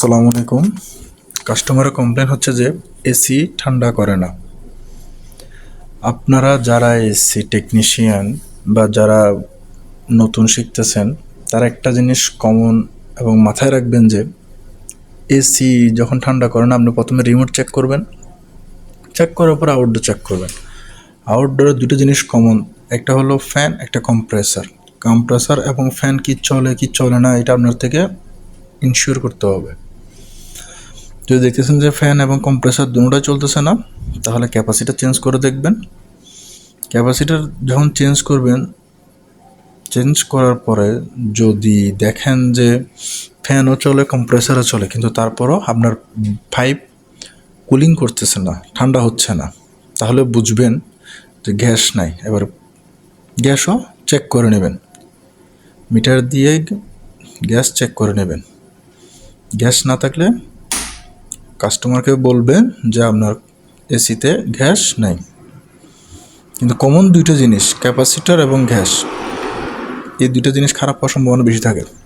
আসসালামু আলাইকুম। কাস্টমারের কমপ্লেন হচ্ছে যে এসি ঠান্ডা করে না। আপনারা যারা এসি টেকনিশিয়ান বা যারা নতুন শিখতেছেন, তারা একটা জিনিস কমন এবং মাথায় রাখবেন যে এসি যখন ঠান্ডা করে না, আপনি প্রথমে রিমোট চেক করবেন। চেক করার পর আউটডোর চেক করবেন। আউটডোরে দুটো জিনিস কমন একটা হলো ফ্যান একটা কম্প্রেসার কম্প্রেসার এবং ফ্যান কি চলে কি চলে না, এটা আপনার থেকে ইনশিওর করতে হবে। যদি দেখতেছেন যে ফ্যান এবং কম্প্রেসার দুটোটাই চলতেছে না, তাহলে ক্যাপাসিটার চেঞ্জ করে দেখবেন। ক্যাপাসিটার যখন চেঞ্জ করবেন চেঞ্জ করার পরে যদি দেখেন যে ফ্যানও চলে কম্প্রেসারও চলে, কিন্তু তারপরও আপনার পাইপ কুলিং করতেছে না, ঠান্ডা হচ্ছে না, তাহলে বুঝবেন যে গ্যাস নাই। এবার গ্যাসও চেক করে নেবেন। মিটার দিয়ে গ্যাস চেক করে নেবেন। গ্যাস না থাকলে কাস্টমারকে বলবেন যে আপনার এসিতে গ্যাস নেই। কিন্তু কমন দুইটা জিনিস ক্যাপাসিটার এবং গ্যাস। এই দুইটা জিনিস খারাপ হওয়ার সম্ভাবনা বেশি থাকে।